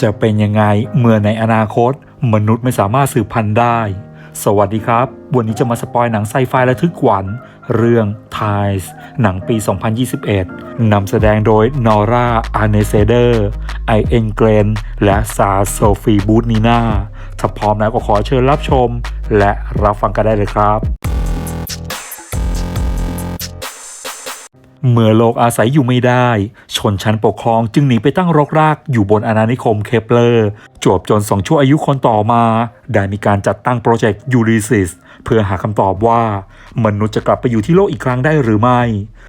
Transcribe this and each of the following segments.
จะเป็นยังไงเมื่อในอนาคต มนุษย์ไม่สามารถสืบพันธุ์ได้ สวัสดีครับ วันนี้จะมาสปอยหนังไซไฟระทึกขวัญเรื่อง Ties หนังปี 2021 นำแสดงโดยนอร่าอาร์เนเซเดอร์ไอเอ็นเกรนและซาโซฟีบูตนีนาถ้าพร้อมแล้วก็ขอเชิญรับชม และรับฟังกันได้เลยครับ เมื่อโลกอาศัยอยู่ไม่ได้ ชนชั้นปกครองจึงหนีไปตั้งรกรากอยู่บนอาณานิคมเคปเลอร์ จวบจนสองชั่วอายุคนต่อมา ได้มีการจัดตั้งโปรเจกต์ยูริซิสเพื่อหาคำตอบว่า มนุษย์จะกลับไปอยู่ที่โลกอีกครั้งได้หรือไม่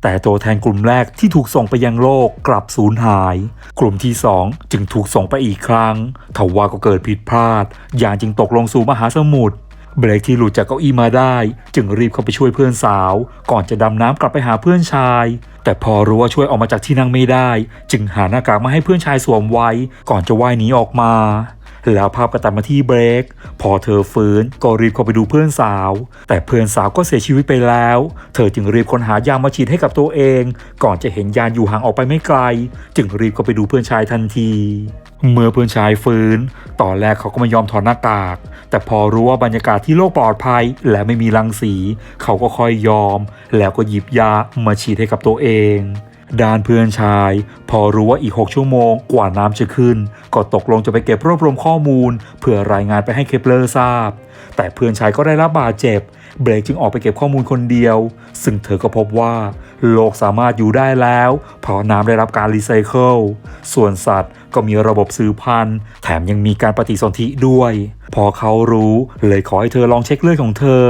แต่ตัวแทนกลุ่มแรกที่ถูกส่งไปยังโลกกลับสูญหาย กลุ่มที่สองจึงถูกส่งไปอีกครั้งทว่าก็เกิดผิดพลาดยานจึงตกลงสู่มหาสมุทร เบรกที่หลุดจากเก้าอี้มาได้ จึงรีบเข้าไปช่วยเพื่อนสาว ก่อนจะดำน้ำกลับไปหาเพื่อนชาย แต่พอรู้ว่าช่วยออกมาจากที่นั่งไม่ได้ จึงหาหน้ากากมาให้เพื่อนชายสวมไว้ ก่อนจะว่ายหนีออกมา แล้วภาพก็ตัดมาที่เบรก พอเธอฟื้นก็รีบเข้าไปดูเพื่อนสาว แต่เพื่อนสาวก็เสียชีวิตไปแล้ว เธอจึงรีบค้นหายามาฉีดให้กับตัวเอง ก่อนจะเห็นยานอยู่ห่างออกไปไม่ไกล จึงรีบเข้าไปดูเพื่อนชายทันทีเมื่อเพื่อนชายฟื้น ตอนแรกเขาก็ไม่ยอมถอดหน้ากาก แต่พอรู้ว่าบรรยากาศที่โลกปลอดภัย และไม่มีรังสี เขาก็ค่อยยอม แล้วก็หยิบยามาฉีดให้กับตัวเอง ด้านเพื่อนชาย พอรู้ว่าอีก 6 ชั่วโมงกว่าน้ำจะขึ้น ก็ตกลงจะไปเก็บรวบรวมข้อมูล เพื่อรายงานไปให้เคปเลอร์ทราบ แต่เพื่อนชายก็ได้รับบาดเจ็บ เบรกจึงออกไปเก็บข้อมูลคนเดียว ซึ่งเธอก็พบว่า โลกสามารถอยู่ได้แล้ว เพราะน้ำได้รับการรีไซเคิลส่วนสัตว์ก็มีระบบสืบพันธุ์ แถมยังมีการปฏิสนธิด้วย พอเขารู้เลยขอให้เธอลองเช็คเลือดของเธอ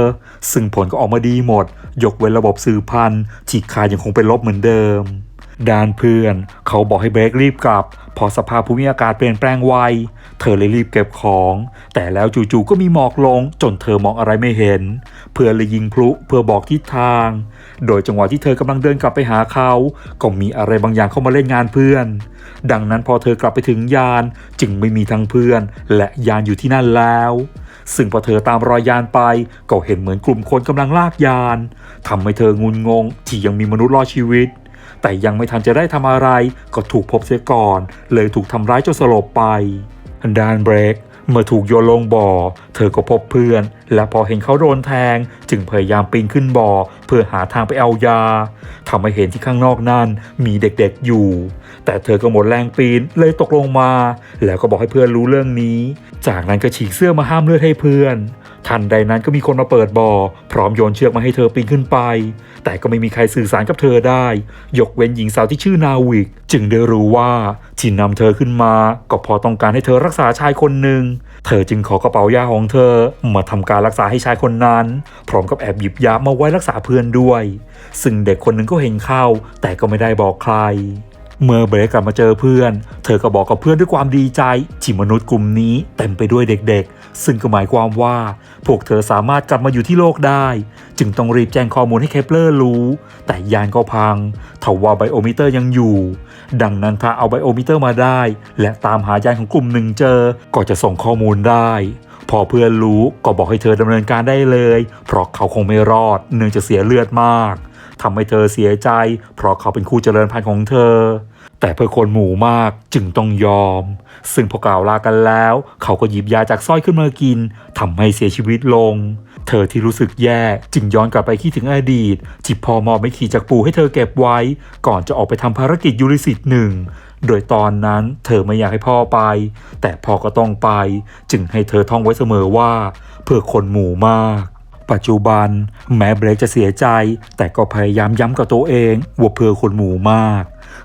ซึ่งผลก็ออกมาดีหมด ยกเว้นระบบสืบพันธุ์ที่ค่ายังคงเป็นลบเหมือนเดิม ด้านเพื่อน เขาบอกให้เบรกรีบกลับพอสภาพภูมิอากาศเปลี่ยนแปลงไว เธอเลยรีบเก็บของ แต่แล้วจู่ๆก็มีหมอกลง จนเธอมองอะไรไม่เห็น เพื่อนเลยยิงพลุเพื่อบอกทิศทาง โดยจังหวะที่เธอกำลังเดินกลับไปหาเขา ก็มีอะไรบางอย่างเข้ามาเล่นงานเพื่อน ดังนั้นพอเธอกลับไปถึงยานจึงไม่มีทั้งเพื่อน และยานอยู่ที่นั่นแล้วซึ่งพอเธอตามรอยยานไป ก็เห็นเหมือนกลุ่มคนกำลังลากยานทำให้เธองุนงงที่ยังมีมนุษย์รอดชีวิต แต่ยังไม่ทันจะได้ทำอะไรก็ถูกพบเสียก่อน เลยถูกทำร้ายจนสลบไปดานเบรกเมื่อถูกโยนลงบ่อ เธอก็พบเพื่อน และพอเห็นเขาโดนแทง จึงพยายามปีนขึ้นบ่อ เพื่อหาทางไปเอายาทำให้เห็นที่ข้างนอกนั่นมีเด็กๆอยู่ แต่เธอก็หมดแรงปีนเลยตกลงมา แล้วก็บอกให้เพื่อนรู้เรื่องนี้ จากนั้นก็ฉีกเสื้อมาห้ามเลือดให้เพื่อน ทันใดนั้นก็มีคนมาเปิดบ่อพร้อมโยนเชือกมาให้เธอปีนขึ้นไป แต่ก็ไม่มีใครสื่อสารกับเธอได้ ยกเว้นหญิงสาวที่ชื่อนาวิก จึงได้รู้ว่าที่นำเธอขึ้นมา ก็พอต้องการให้เธอรักษาชายคนหนึ่ง เธอจึงขอกระเป๋ายาของเธอมาทำการรักษาให้ชายคนนั้น พร้อมกับแอบหยิบยามาไว้รักษาเพื่อนด้วย ซึ่งเด็กคนหนึ่งก็เห็นเข้า แต่ก็ไม่ได้บอกใคร เมื่อเบรกกลับมาเจอเพื่อน เธอก็บอกกับเพื่อนด้วยความดีใจที่มนุษย์กลุ่มนี้เต็มไปด้วยเด็กๆ ซึ่งก็หมายความว่า พวกเธอสามารถกลับมาอยู่ที่โลกได้ จึงต้องรีบแจ้งข้อมูลให้เคปเลอร์รู้ แต่ยานก็พังทว่าไบโอมิเตอร์ยังอยู่ ดังนั้นถ้าเอาไบโอมิเตอร์มาได้ และตามหายานของกลุ่มหนึ่งเจอ ก็จะส่งข้อมูลได้พอเพื่อนรู้ก็บอกให้เธอดำเนินการได้เลย เพราะเขาคงไม่รอดเนื่องจากเสียเลือดมากทำให้เธอเสียใจ เพราะเขาเป็นคู่เจริญพันธุ์ของเธอ แต่เพื่อคนหมู่มากจึงต้องยอม ซึ่งพอกล่าวลากันแล้ว เขาก็หยิบยาจากสร้อยขึ้นมากินทำให้เสียชีวิตลง เธอที่รู้สึกแย่จึงย้อนกลับไปคิดถึงอดีตที่พ่อมอบไม่ขี่จากปูให้เธอเก็บไว้ ก่อนจะออกไปทำภารกิจยูริสิตหนึ่งโดยตอนนั้นเธอไม่อยากให้พ่อไป แต่พ่อก็ต้องไป จึงให้เธอท่องไว้เสมอว่า เพื่อคนหมู่มากปัจจุบัน แม้เบรกจะเสียใจ แต่ก็พยายามย้ำกับตัวเองว่าเพื่อคนหมู่มาก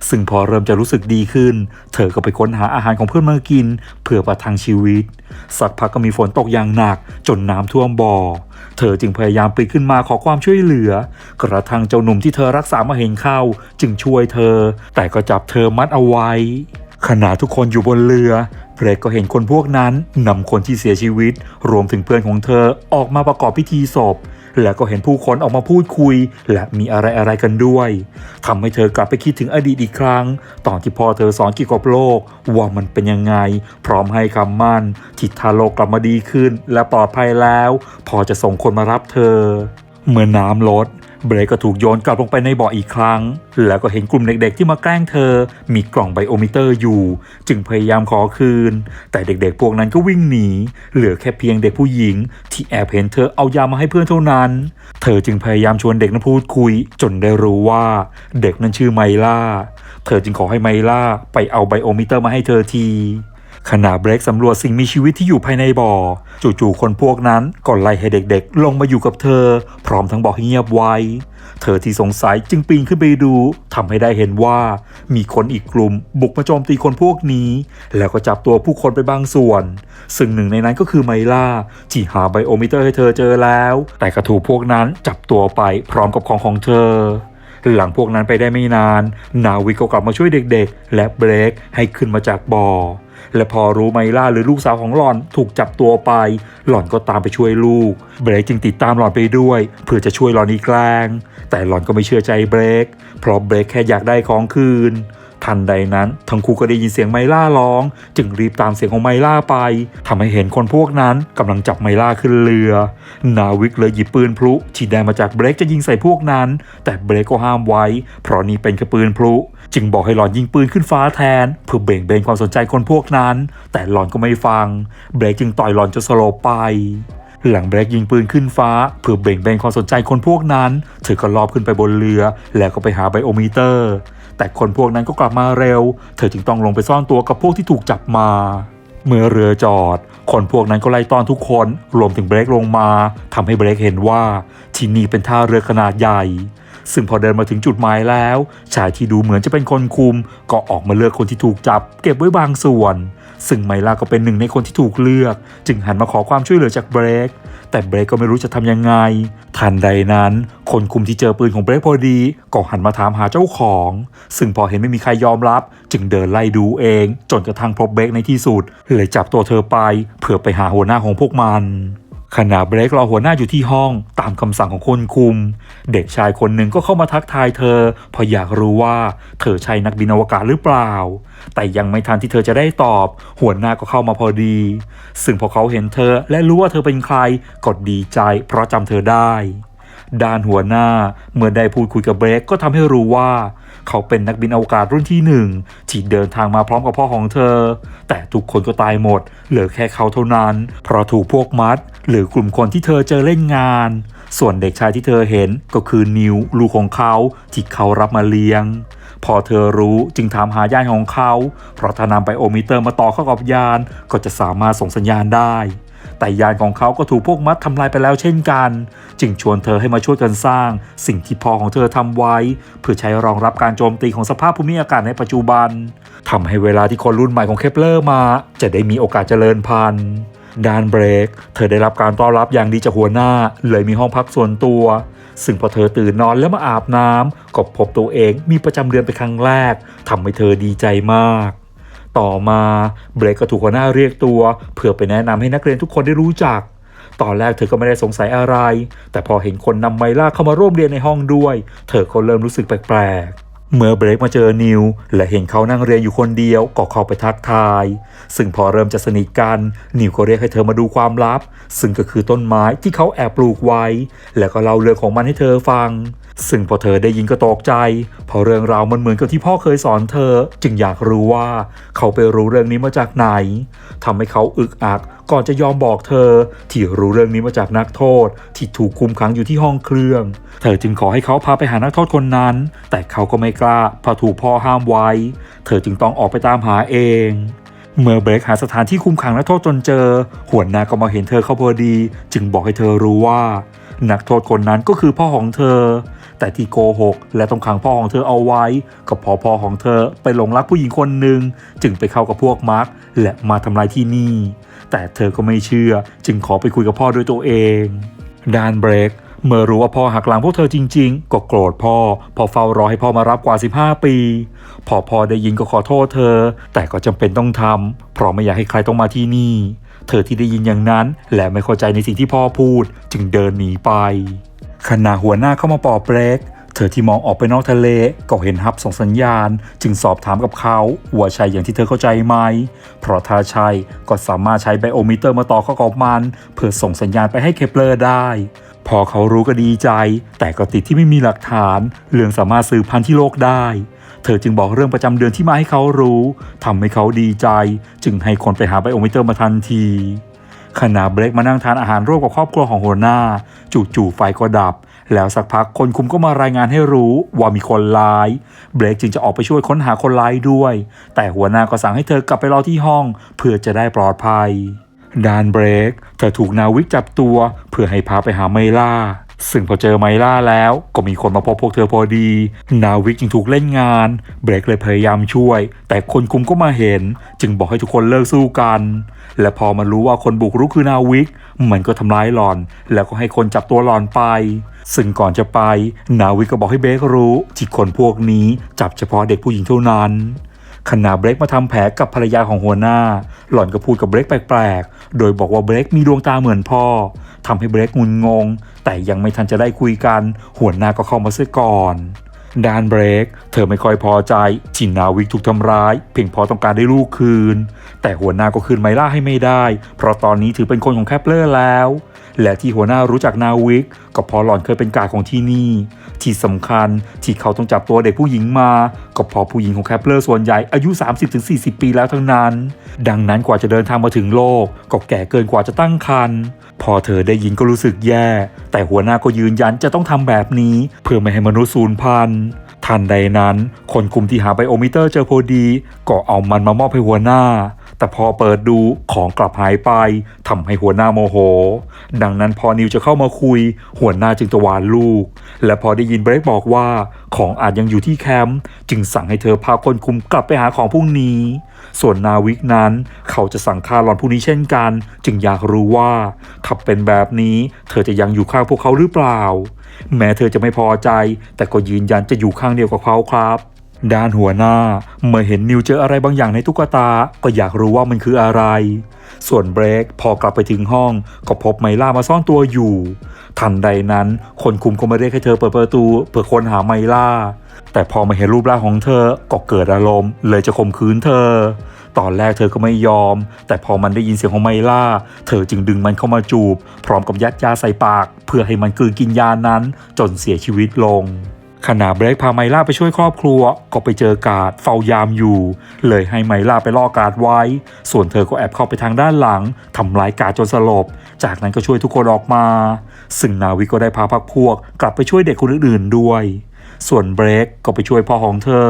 ซึ่งพอเริ่มจะรู้สึกดีขึ้น เธอก็ไปค้นหาอาหารของเพื่อนมากิน เพื่อประทังชีวิต สักพักก็มีฝนตกอย่างหนักจนน้ำท่วมบ่อ เธอจึงพยายามปีนขึ้นมาขอความช่วยเหลือ กระทั่งเจ้าหนุ่มที่เธอรักษามาเห็นเข้า จึงช่วยเธอ แต่ก็จับเธอมัดเอาไว้ ขณะทุกคนอยู่บนเรือเบรกก็เห็นคนพวกนั้นนำคนที่เสียชีวิต รวมถึงเพื่อนของเธอออกมาประกอบพิธีศพ แล้วก็เห็นผู้คนออกมาพูดคุย และมีอะไรอะไรกันด้วยทำให้เธอกลับไปคิดถึงอดีตอีกครั้ง ตอนที่พ่อเธอสอนเกี่ยวกับโลก ว่ามันเป็นยังไง พร้อมให้คำมั่นทิศทาโลกกลับมาดีขึ้น และปลอดภัยแล้ว พอจะส่งคนมารับเธอ เมื่อน้ำลด เบรกก็ถูกโยนกลับลงไปในบ่ออีกครั้ง แล้วก็เห็นกลุ่มเด็กๆ ที่มาแกล้งเธอ มีกล่องไบโอมิเตอร์อยู่ จึงพยายามขอคืน แต่เด็กๆ พวกนั้นก็วิ่งหนี เหลือแค่เพียงเด็กผู้หญิง ที่แอบเห็นเธอเอายามาให้เพื่อนเท่านั้น เธอจึงพยายามชวนเด็กนั้นพูดคุย จนได้รู้ว่า เด็กนั้นชื่อไมล่า เธอจึงขอให้ไมล่าไปเอาไบโอมิเตอร์มาให้เธอที ขณะเบรกสำรวจสิ่งมีชีวิตที่อยู่ภายในบ่อ จู่ๆคนพวกนั้นก็ไล่ให้เด็กๆ ลงมาอยู่กับเธอ พร้อมทั้งบอกให้เงียบไว้ เธอที่สงสัยจึงปีนขึ้นไปดูทำให้ได้เห็นว่า มีคนอีกกลุ่ม บุกมาโจมตีคนพวกนี้ แล้วก็จับตัวผู้คนไปบางส่วน ซึ่งหนึ่งในนั้นก็คือไมล่าที่หาไบโอมิเตอร์ให้เธอเจอแล้ว แต่กระถูกพวกนั้นจับตัวไปพร้อมกับของของเธอ หลังพวกนั้นไปได้ไม่นาน นาวิกก็กลับมาช่วยเด็กๆ และเบรกให้ขึ้นมาจากบ่อและพอรู้ไมล่าหรือลูกสาวของหล่อนถูกจับตัวไป หล่อนก็ตามไปช่วยลูก เบรกจึงติดตามหล่อนไปด้วย เพื่อจะช่วยหล่อนอีกแกลงแต่หล่อนก็ไม่เชื่อใจเบรกเพราะเบรกแค่อยากได้ของคืน ทันใดนั้น ทั้งคู่ก็ได้ยินเสียงไมล่าร้อง จึงรีบตามเสียงของไมล่าไปทำให้เห็นคนพวกนั้นกำลังจับไมล่าขึ้นเรือ นาวิกเลยหยิบปืนพลุที่ได้มาจากเบรกจะยิงใส่พวกนั้น แต่เบรกก็ห้ามไว้ เพราะนี่เป็นแค่ปืนพลุ จึงบอกให้หลอนยิงปืนขึ้นฟ้าแทน เพื่อเบ่งเบนความสนใจคนพวกนั้น แต่หลอนก็ไม่ฟัง เบรกจึงต่อยหลอนจนสลบไปหลังเบรกยิงปืนขึ้นฟ้า เพื่อเบ่งเบนความสนใจคนพวกนั้น เธอก็ลอบขึ้นไปบนเรือ แล้วก็ไปหาไบโอมิเตอร์ แต่คนพวกนั้นก็กลับมาเร็ว เธอจึงต้องลงไปซ่อนตัวกับพวกที่ถูกจับมา เมื่อเรือจอด คนพวกนั้นก็ไล่ต้อนทุกคนรวมถึงเบรกลงมาทำให้เบรกเห็นว่าที่นี่เป็นท่าเรือขนาดใหญ่ ซึ่งพอเดินมาถึงจุดหมายแล้ว ชายที่ดูเหมือนจะเป็นคนคุม ก็ออกมาเลือกคนที่ถูกจับ เก็บไว้บางส่วน ซึ่งไมล่าก็เป็นหนึ่งในคนที่ถูกเลือก จึงหันมาขอความช่วยเหลือจากเบรก แต่เบรกก็ไม่รู้จะทำยังไง ทันใดนั้น คนคุมที่เจอปืนของเบรกพอดี ก็หันมาถามหาเจ้าของ ซึ่งพอเห็นไม่มีใครยอมรับ จึงเดินไล่ดูเอง จนกระทั่งพบเบรกในที่สุดเลยจับตัวเธอไปเพื่อไปหาหัวหน้าของพวกมัน ขณะเบรกรอหัวหน้าอยู่ที่ห้องตามคำสั่งของคนคุม เด็กชายคนหนึ่งก็เข้ามาทักทายเธอเพราะอยากรู้ว่าเธอใช่นักบินอวกาศหรือเปล่า แต่ยังไม่ทันที่เธอจะได้ตอบ หัวหน้าก็เข้ามาพอดี ซึ่งพอเขาเห็นเธอและรู้ว่าเธอเป็นใครก็ดีใจ เพราะจำเธอได้ด้านหัวหน้าเมื่อได้พูดคุยกับเบรกก็ทำให้รู้ว่า เขาเป็นนักบินอวกาศรุ่นที่หนึ่งที่เดินทางมาพร้อมกับพ่อของเธอ แต่ทุกคนก็ตายหมด เหลือแค่เขาเท่านั้น เพราะถูกพวกมัด หรือกลุ่มคนที่เธอเจอเล่นงาน ส่วนเด็กชายที่เธอเห็นก็คือนิวลูกของเขาที่เขารับมาเลี้ยงพอเธอรู้จึงถามหายานของเขา เพราะถ้านำไปโอมิเตอร์มาต่อเข้ากับยาน ก็จะสามารถส่งสัญญาณได้ แต่ยานของเขาก็ถูกพวกมัดทำลายไปแล้วเช่นกัน จึงชวนเธอให้มาช่วยกันสร้าง สิ่งที่พอของเธอทำไว้ เพื่อใช้รองรับการโจมตีของสภาพภูมิอากาศในปัจจุบันทำให้เวลาที่คนรุ่นใหม่ของเคปเลอร์มา จะได้มีโอกาสเจริญพันธุ์ด้านเบรก เธอได้รับการต้อนรับอย่างดีจากหัวหน้า เลยมีห้องพักส่วนตัว ซึ่งพอเธอตื่นนอนแล้วมาอาบน้ำก็พบตัวเองมีประจำเดือนเป็นครั้งแรกทำให้เธอดีใจมาก ต่อมาเบรกก็ถูกหัวหน้าเรียกตัว เพื่อไปแนะนำให้นักเรียนทุกคนได้รู้จัก ตอนแรกเธอก็ไม่ได้สงสัยอะไร แต่พอเห็นคนนำไมล่าเข้ามาร่วมเรียนในห้องด้วย เธอก็เริ่มรู้สึกแปลกๆ เมื่อเบรกมาเจอนิว และเห็นเขานั่งเรียนอยู่คนเดียวก็เข้าไปทักทาย ซึ่งพอเริ่มจะสนิทกัน นิวก็เรียกให้เธอมาดูความลับ ซึ่งก็คือต้นไม้ที่เขาแอบปลูกไว้ แล้วก็เล่าเรื่องของมันให้เธอฟัง ซึ่งพอเธอได้ยินก็ตกใจเพราะเรื่องราวมันเหมือนกับที่พ่อเคยสอนเธอ จึงอยากรู้ว่าเขาไปรู้เรื่องนี้มาจากไหนทำให้เขาอึกอัก ก่อนจะยอมบอกเธอ ที่รู้เรื่องนี้มาจากนักโทษ ที่ถูกคุมขังอยู่ที่ห้องเครื่อง เธอจึงขอให้เขาพาไปหานักโทษคนนั้น แต่เขาก็ไม่กล้าเพราะถูกพ่อห้ามไว้ เธอจึงต้องออกไปตามหาเองเมื่อเบรกหาสถานที่คุมขังนักโทษจนเจอ หัวหน้าก็มาเห็นเธอเข้าพอดี จึงบอกให้เธอรู้ว่า นักโทษคนนั้นก็คือพ่อของเธอ แต่ที่โกหก และต้องขังพ่อของเธอเอาไว้ ก็พอพ่อของเธอไปหลงรักผู้หญิงคนหนึ่งจึงไปเข้ากับพวกมาร์กและมาทำลายที่นี่ แต่เธอก็ไม่เชื่อ จึงขอไปคุยกับพ่อด้วยตัวเองด้านเบรกเมื่อรู้ว่าพ่อหักหลังพวกเธอจริง ๆ ก็โกรธพ่อ พอเฝ้ารอให้พ่อมารับกว่า 15 ปี พอพ่อได้ยินก็ขอโทษเธอ แต่ก็จำเป็นต้องทำเพราะไม่อยากให้ใครต้องมาที่นี่ เธอที่ได้ยินอย่างนั้น และไม่เข้าใจในสิ่งที่พ่อพูด จึงเดินหนีไปขณะหัวหน้าเข้ามาปอบเบรก เธอที่มองออกไปนอกทะเลก็เห็นฮับส่งสัญญาณ จึงสอบถามกับเขาว่าใช่อย่างที่เธอเข้าใจไหม เพราะถ้าใช่ก็สามารถใช้ไบโอมิเตอร์มาต่อเข้ากับมัน เพื่อส่งสัญญาณไปให้เคปเลอร์ได้ พอเขารู้ก็ดีใจ แต่ก็ติดที่ไม่มีหลักฐาน เรื่องสามารถสืบพันธุ์ที่โลกได้เธอจึงบอกเรื่องประจำเดือนที่มาให้เขารู้ทำให้เขาดีใจ จึงให้คนไปหาไบโอมิเตอร์มาทันทีขณะเบรกมานั่งทานอาหารร่วมกับครอบครัวของหัวหน้า จู่ๆไฟก็ดับ แล้วสักพักคนคุมก็มารายงานให้รู้ว่ามีคนร้าย เบรกจึงจะออกไปช่วยค้นหาคนร้ายด้วย แต่หัวหน้าก็สั่งให้เธอกลับไปรอที่ห้อง เพื่อจะได้ปลอดภัยดานเบรกเธอถูกนาวิกจับตัว เพื่อให้พาไปหาไมล่า ซึ่งพอเจอไมล่าแล้ว ก็มีคนมาพบพวกเธอพอดี นาวิกจึงถูกเล่นงาน เบรกเลยพยายามช่วย แต่คนคุมก็มาเห็น จึงบอกให้ทุกคนเลิกสู้กัน และพอมันรู้ว่าคนบุกรุกคือนาวิก มันก็ทำร้ายหลอน แล้วก็ให้คนจับตัวหลอนไป ซึ่งก่อนจะไป นาวิกก็บอกให้เบรกรู้ที่คนพวกนี้จับเฉพาะเด็กผู้หญิงเท่านั้นขณะเบรกมาทำแผลกับภรรยาของหัวหน้า หล่อนก็พูดกับเบรกแปลกๆ โดยบอกว่าเบรกมีดวงตาเหมือนพ่อทำให้เบรกงุนงง แต่ยังไม่ทันจะได้คุยกัน หัวหน้าก็เข้ามาเสียก่อนด้านเบรก เธอไม่ค่อยพอใจ จินนาวิกถูกทำร้าย เพียงพอต้องการได้ลูกคืน แต่หัวหน้าก็คืนไมล่าให้ไม่ได้ เพราะตอนนี้ถือเป็นคนของแคปเลอร์แล้ว และที่หัวหน้ารู้จักนาวิก ก็เพราะหล่อนเคยเป็นกาของที่นี่ ที่สำคัญที่เขาต้องจับตัวเด็กผู้หญิงมา ก็เพราะผู้หญิงของแคปเลอร์ส่วนใหญ่อายุ 30-40 ปีแล้วทั้งนั้น ดังนั้นกว่าจะเดินทางมาถึงโลก ก็แก่เกินกว่าจะตั้งครรภ์พอเธอได้ยินก็รู้สึกแย่ แต่หัวหน้าก็ยืนยันจะต้องทำแบบนี้ เพื่อไม่ให้มนุษย์สูญพันธุ์ทันใดนั้น คนคุมที่หาไบโอมิเตอร์เจอพอดี ก็เอามันมามอบให้หัวหน้า แต่พอเปิดดูของกลับหายไปทำให้หัวหน้าโมโห ดังนั้นพอนิวจะเข้ามาคุย หัวหน้าจึงตะวานลูก และพอได้ยินเบรกบอกว่าของอาจยังอยู่ที่แคมป์จึงสั่งให้เธอพาคนคุมกลับไปหาของพรุ่งนี้ ส่วนนาวิกนั้น เขาจะสั่งฆ่าหลอนผู้นี้เช่นกัน จึงอยากรู้ว่าขับเป็นแบบนี้เธอจะยังอยู่ข้างพวกเขาหรือเปล่า แม้เธอจะไม่พอใจ แต่ก็ยืนยันจะอยู่ข้างเดียวกับเขาครับ ด้านหัวหน้าเมื่อเห็นนิวเจออะไรบางอย่างในตุ๊กตา ก็อยากรู้ว่ามันคืออะไร ส่วนเบรกพอกลับไปถึงห้อง ก็พบไมล่ามาซ่อนตัวอยู่ ทันใดนั้นคนคุมก็มาเรียกให้เธอเปิดประตูเพื่อค้นหาไมล่า แต่พอมาเห็นรูปร่างของเธอก็เกิดอารมณ์ เลยจะข่มขืนเธอ ตอนแรกเธอก็ไม่ยอม แต่พอมันได้ยินเสียงของไมล่า เธอจึงดึงมันเข้ามาจูบ พร้อมกับยัดยาใส่ปาก เพื่อให้มันกลืนกินยานั้น จนเสียชีวิตลง ขณะเบรกพาไมล่าไปช่วยครอบครัว ก็ไปเจอกาดเฝ้ายามอยู่ เลยให้ไมล่าไปล่อกาดไว้ ส่วนเธอก็แอบเข้าไปทางด้านหลังทำร้ายกาดจนสลบ จากนั้นก็ช่วยทุกคนออกมา ซึ่งนาวิกก็ได้พาพักพวก กลับไปช่วยเด็กคนอื่นๆด้วย ส่วนเบรกก็ไปช่วยพ่อของเธอ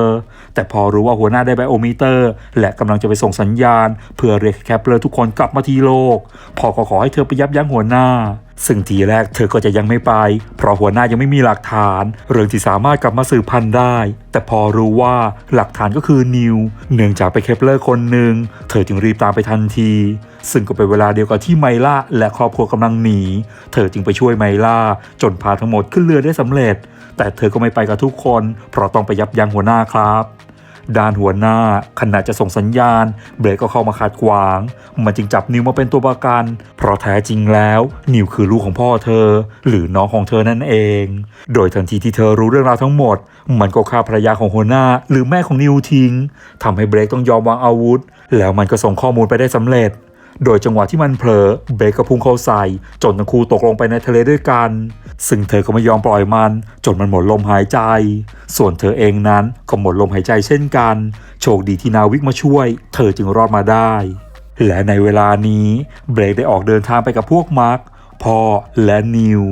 แต่พอรู้ว่าหัวหน้าได้ไบโอมิเตอร์ และกำลังจะไปส่งสัญญาณ เพื่อเรียกแคปเลอร์ทุกคนกลับมาที่โลกพ่อก็ขอให้เธอไปยับยั้งหัวหน้า ซึ่งทีแรกเธอก็จะยังไม่ไป เพราะหัวหน้ายังไม่มีหลักฐาน เรื่องที่สามารถกลับมาสืบพันธุ์ได้ แต่พอรู้ว่าหลักฐานก็คือนิว เนื่องจากไปเคปเลอร์คนหนึ่ง เธอจึงรีบตามไปทันที ซึ่งก็เป็นเวลาเดียวกับที่ไมล่าและครอบครัวกำลังหนี เธอจึงไปช่วยไมล่าจนพาทั้งหมดขึ้นเรือได้สำเร็จ แต่เธอก็ไม่ไปกับทุกคน เพราะต้องไปยับยั้งหัวหน้าครับ ด้านหัวหน้าขณะจะส่งสัญญาณ เบรกก็เข้ามาขัดขวาง มันจึงจับนิวมาเป็นตัวประกัน เพราะแท้จริงแล้ว นิวคือลูกของพ่อเธอ หรือน้องของเธอนั่นเอง โดยทันทีที่เธอรู้เรื่องราวทั้งหมด มันก็ฆ่าภรรยาของหัวหน้า หรือแม่ของนิวทิ้งทำให้เบรกต้องยอมวางอาวุธ แล้วมันก็ส่งข้อมูลไปได้สำเร็จ โดยจังหวะที่มันเผลอเบรกก็พุ่งเข้าใส่จนทั้งคู่ตกลงไปในทะเลด้วยกัน ซึ่งเธอก็ไม่ยอมปล่อยมัน จนมันหมดลมหายใจ ส่วนเธอเองนั้นก็หมดลมหายใจเช่นกัน โชคดีที่นาวิกมาช่วย เธอจึงรอดมาได้ และในเวลานี้เบรกได้ออกเดินทางไปกับพวกมาร์ค พ่อและนิว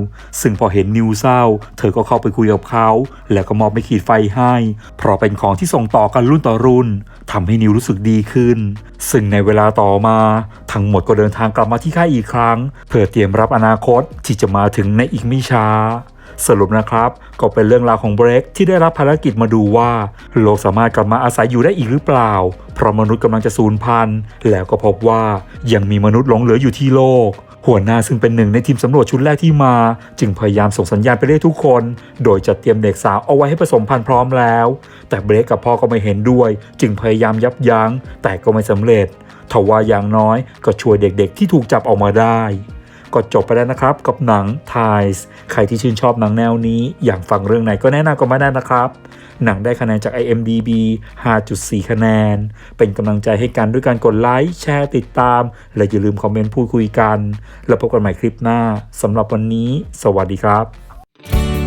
ซึ่งพอเห็นนิวเศร้า เธอก็เข้าไปคุยกับเขา แล้วก็มอบไม่ขีดไฟให้ เพราะเป็นของที่ส่งต่อกันรุ่นต่อรุ่นทำให้นิวรู้สึกดีขึ้น ซึ่งในเวลาต่อมา ทั้งหมดก็เดินทางกลับมาที่ค่ายอีกครั้ง เพื่อเตรียมรับอนาคตที่จะมาถึงในอีกไม่ช้าสรุปนะครับ ก็เป็นเรื่องราวของเบรกที่ได้รับภารกิจมาดูว่า โลกสามารถกลับมาอาศัยอยู่ได้อีกหรือเปล่า เพราะมนุษย์กำลังจะสูญพันธุ์แล้วก็พบว่ายังมีมนุษย์หลงเหลืออยู่ที่โลก หัวหน้าซึ่งเป็นหนึ่งในทีมสำรวจชุดแรกที่มา จึงพยายามส่งสัญญาณไปเรียกทุกคน โดยจัดเตรียมเด็กสาวเอาไว้ให้ผสมพันธุ์พร้อมแล้ว แต่เบรกกับพ่อก็ไม่เห็นด้วย จึงพยายามยับยัง้ง แต่ก็ไม่สำเร็จทว่าอย่างน้อยก็ช่วยเด็กๆที่ถูกจับออกมาได้ ก็จบไปแล้วนะครับ กับหนัง Ties ใครที่ชื่นชอบหนังแนวนี้ อยากฟังเรื่องไหนก็แนะนำกันมาได้นะครับ หนังได้คะแนนจาก IMDB 5.4 คะแนน เป็นกำลังใจให้กันด้วยการกดไลค์แชร์ติดตาม และอย่าลืมคอมเมนต์พูดคุยกัน แล้วพบกันใหม่คลิปหน้าสำหรับวันนี้ สวัสดีครับ